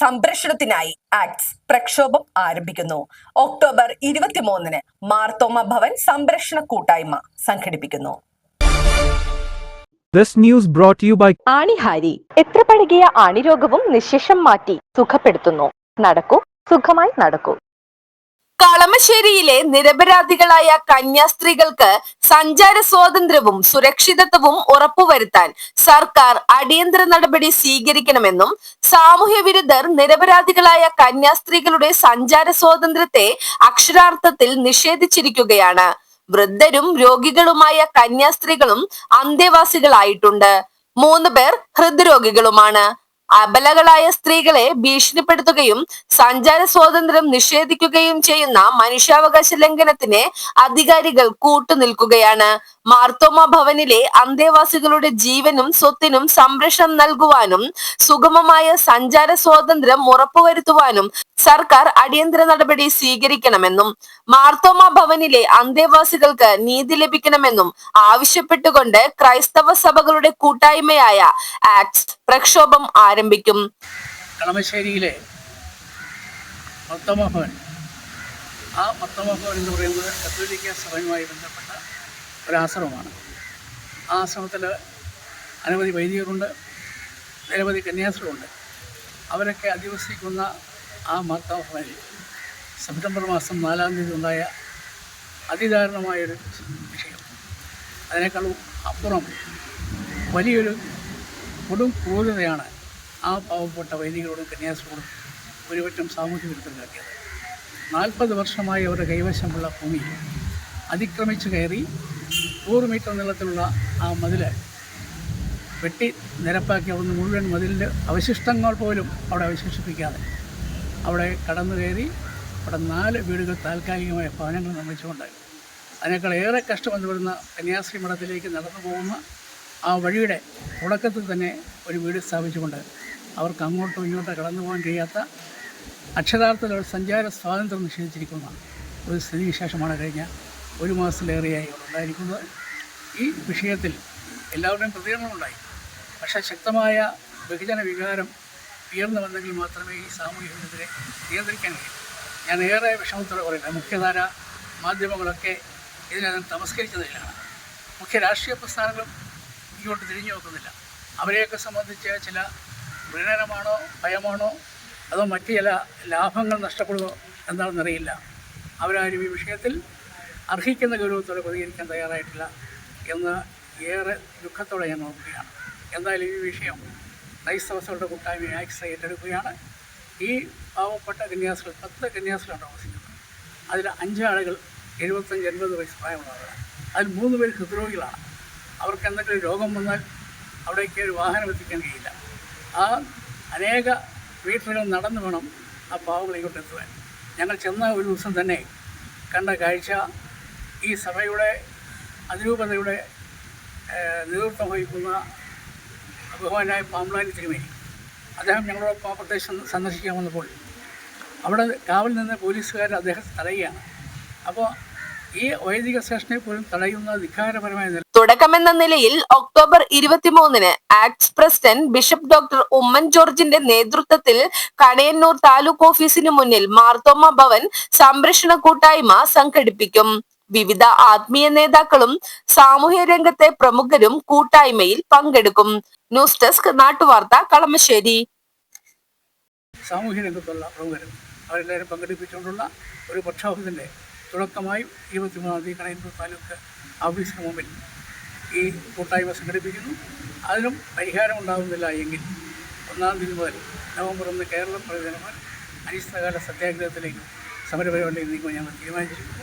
സംരക്ഷണത്തിനായി ആക്ട്സ് പ്രക്ഷോഭം ആരംഭിക്കുന്നു. ഒക്ടോബർ ഇരുപത്തിമൂന്നിന് മാർത്തോമ ഭവൻ സംരക്ഷണ കൂട്ടായ്മ സംഘടിപ്പിക്കുന്നു. This news brought to you by ആണിഹാരി. എത്ര പഴകിയ ആണിരോഗവും നിശേഷം മാറ്റി സുഖപ്പെടുത്തുന്നു. നടക്കൂ സുഖമായി നടക്കൂ. കളമശ്ശേരിയിലെ നിരപരാധികളായ കന്യാസ്ത്രീകൾക്ക് സഞ്ചാര സ്വാതന്ത്ര്യവും സുരക്ഷിതത്വവും ഉറപ്പുവരുത്താൻ സർക്കാർ അടിയന്തര നടപടി സ്വീകരിക്കണമെന്നും സാമൂഹ്യ വിരുദ്ധർ നിരപരാധികളായ കന്യാസ്ത്രീകളുടെ സഞ്ചാര സ്വാതന്ത്ര്യത്തെ അക്ഷരാർത്ഥത്തിൽ നിഷേധിച്ചിരിക്കുകയാണ്. വൃദ്ധരും രോഗികളുമായ കന്യാസ്ത്രീകളും അന്തേവാസികളായിട്ടുണ്ട്. മൂന്ന് പേർ ഹൃദ്രോഗികളുമാണ്. അബലകളായ സ്ത്രീകളെ ഭീഷണിപ്പെടുത്തുകയും സഞ്ചാര സ്വാതന്ത്ര്യം നിഷേധിക്കുകയും ചെയ്യുന്ന മനുഷ്യാവകാശ ലംഘനത്തിന് അധികാരികൾ കൂട്ടുനിൽക്കുകയാണ്. മാർത്തോമ ഭവനിലെ അന്തേവാസികളുടെ ജീവനും സ്വത്തിനും സംരക്ഷണം നൽകുവാനും സുഗമമായ സഞ്ചാര സ്വാതന്ത്ര്യം ഉറപ്പുവരുത്തുവാനും സർക്കാർ അടിയന്തര നടപടി സ്വീകരിക്കണമെന്നും മാർത്തോമ ഭവനിലെ അന്തേവാസികൾക്ക് നീതി ലഭിക്കണമെന്നും ആവശ്യപ്പെട്ടുകൊണ്ട് ക്രൈസ്തവ സഭകളുടെ കൂട്ടായ്മയായ ആക്ട്സ് പ്രക്ഷോഭം ആരംഭിക്കും. കളമശ്ശേരിയിലെ മത്തമ ആ മത്തമ എന്ന് പറയുന്നത് കത്തോലിക്ക സഭയുമായി ബന്ധപ്പെട്ട ഒരാശ്രമമാണ് ആ ആശ്രമത്തിൽ അനവധി വൈദികരുണ്ട് നിരവധി കന്യാസ്ത്രമുണ്ട് അവരൊക്കെ അധിവസിക്കുന്ന ആ മത്തമഭവനിൽ സെപ്റ്റംബർ മാസം നാലാം തീയതി ഉണ്ടായ അതിദാരുണമായൊരു വിഷയം. അതിനേക്കാളും അപ്പുറം വലിയൊരു കൊടും ക്രൂരതയാണ് ആ പാവപ്പെട്ട വൈദികരോടും കന്യാസിനോടും ഒരുപറ്റം സാമൂഹ്യ വിരുദ്ധം കാട്ടിയത് നാൽപ്പത് വർഷമായി അവരുടെ കൈവശമുള്ള ഭൂമി അതിക്രമിച്ച് കയറി നൂറ് മീറ്റർ നീളത്തിലുള്ള ആ മതിൽ വെട്ടി നിരപ്പാക്കി അവിടുന്ന് മുഴുവൻ മതിലിന്റെ അവശിഷ്ടങ്ങൾ പോലും അവിടെ അവശേഷിപ്പിക്കാതെ അവിടെ കടന്നു കയറി അവിടെ നാല് വീടുകൾ താൽക്കാലികമായ ഭവനങ്ങൾ നിർമ്മിച്ചുകൊണ്ട് അതിനേക്കാൾ ഏറെ കഷ്ടമെന്ന് വരുന്ന കന്യാസ്ത്രീ മഠത്തിലേക്ക് നടന്നു പോകുന്ന ആ വഴിയുടെ തുടക്കത്തിൽ തന്നെ ഒരു വീട് സ്ഥാപിച്ചുകൊണ്ട് അവർക്ക് അങ്ങോട്ടോ ഇങ്ങോട്ടോ കടന്നു പോകാൻ കഴിയാത്ത അക്ഷരാർത്ഥത്തിൽ ഒരു സഞ്ചാര സ്വാതന്ത്ര്യം നിഷേധിച്ചിരിക്കുന്ന ഒരു സ്ഥിതിവിശേഷമാണ് കഴിഞ്ഞ ഒരു മാസത്തിലേറെയായി ഉണ്ടായിരിക്കുന്നത്. ഈ വിഷയത്തിൽ എല്ലാവരുടെയും പ്രതികരണമുണ്ടായി പക്ഷേ ശക്തമായ ബഹുജന വികാരം ഉയർന്നു വന്നെങ്കിൽ മാത്രമേ ഈ സാമൂഹ്യത്തിനെതിരെ നിയന്ത്രിക്കാൻ കഴിയൂ. ഞാൻ ഏറെ വിഷമത്തോടെ പറയുന്നത് മുഖ്യധാര മാധ്യമങ്ങളൊക്കെ ഇതിനകം തമസ്കരിച്ചതിലാണ്. മുഖ്യ രാഷ്ട്രീയ പ്രസ്ഥാനങ്ങളും ഇങ്ങോട്ട് തിരിഞ്ഞു നോക്കുന്നില്ല. അവരെയൊക്കെ സംബന്ധിച്ച് ചില പ്രീണനമാണോ ഭയമാണോ അതോ മറ്റ് ചില ലാഭങ്ങൾ നഷ്ടപ്പെടുമോ എന്താണെന്നറിയില്ല. അവരാരും ഈ വിഷയത്തിൽ അർഹിക്കുന്ന ഗൗരവത്തോടെ പ്രതികരിക്കാൻ തയ്യാറായിട്ടില്ല എന്ന് ഏറെ ദുഃഖത്തോടെ ഞാൻ നോക്കുകയാണ് എന്തായാലും ഈ വിഷയം ക്രൈസ്തവസകളുടെ കൂട്ടായ്മ ആക്സ് ഏറ്റെടുക്കുകയാണ് ഈ പാവപ്പെട്ട കന്യാസികൾ പത്ത് കന്യാസികളാണ് താമസിക്കുന്നത്. അതിൽ അഞ്ചാളുകൾ എഴുപത്തഞ്ച് എൺപത് വയസ്സ് പ്രായമുള്ളവരാണ്. അതിൽ മൂന്ന് പേര് ഹൃദ്രോഗികളാണ്. അവർക്ക് എന്തെങ്കിലും രോഗം വന്നാൽ അവിടേക്ക് ഒരു വാഹനം എത്തിക്കാൻ കഴിയില്ല. ആ അനേക വീട്ടിലും നടന്നു വേണം ആ പാവങ്ങളിലോട്ട് എത്തുവാൻ. ഞങ്ങൾ ചെന്ന ഒരു ദിവസം തന്നെ കണ്ട കാഴ്ച ഈ സഭയുടെ അതിരൂപതയുടെ നേതൃത്വം വഹിക്കുന്ന ബഹുമാനായ പാമ്പ്ലാനി തിരുമേനി. അദ്ദേഹം ഞങ്ങളോടൊപ്പം ആ പ്രദേശം സന്ദർശിക്കാൻ വന്നപ്പോൾ അവിടെ കാവൽ നിന്ന് പോലീസുകാർ അദ്ദേഹത്തെ തടയുകയാണ്. അപ്പോൾ ഈ വൈദിക സ്റ്റേഷനെ പോലും തടയുന്ന ധിക്കാരപരമായ നില തുടക്കമെന്ന നിലയിൽ ഒക്ടോബർ ഇരുപത്തിമൂന്നിന് Acts president bishop doctor Oommen ജോർജിന്റെ നേതൃത്വത്തിൽ കണയന്നൂർ താലൂക്ക് ഓഫീസിന് മുന്നിൽ മാർത്തോമ ഭവൻ സംരക്ഷണ കൂട്ടായ്മ സംഘടിപ്പിക്കും. വിവിധ ആത്മീയ നേതാക്കളും സാമൂഹ്യ രംഗത്തെ പ്രമുഖരും കൂട്ടായ്മയിൽ പങ്കെടുക്കും. ന്യൂസ് ഡെസ്ക് നാട്ടുവാർത്ത കളമശ്ശേരി. സാമൂഹ്യ രംഗത്തുള്ള പ്രമുഖരും അവരെല്ലാവരും പങ്കെടുപ്പിച്ചുകൊണ്ടുള്ള ഒരു പ്രക്ഷോഭത്തിന്റെ തുടക്കമായി ഇരുപത്തിമൂന്നാം തീയതി കണയന്നൂർ താലൂക്ക് ഓഫീസിന് മുമ്പിൽ ഈ കൂട്ടായ്മ സംഘടിപ്പിക്കുന്നു. അതിനും പരിഹാരം ഉണ്ടാകുന്നില്ല എങ്കിൽ ഒന്നാം തീയതി മുതൽ നവംബർ ഒന്ന് കേരളം പ്രയോജനമാൻ അനിശ്ചിതകാല സത്യാഗ്രഹത്തിലേക്ക് സമരപരിപാടി നീക്കുവാൻ ഞങ്ങൾ തീരുമാനിച്ചിരിക്കുന്നു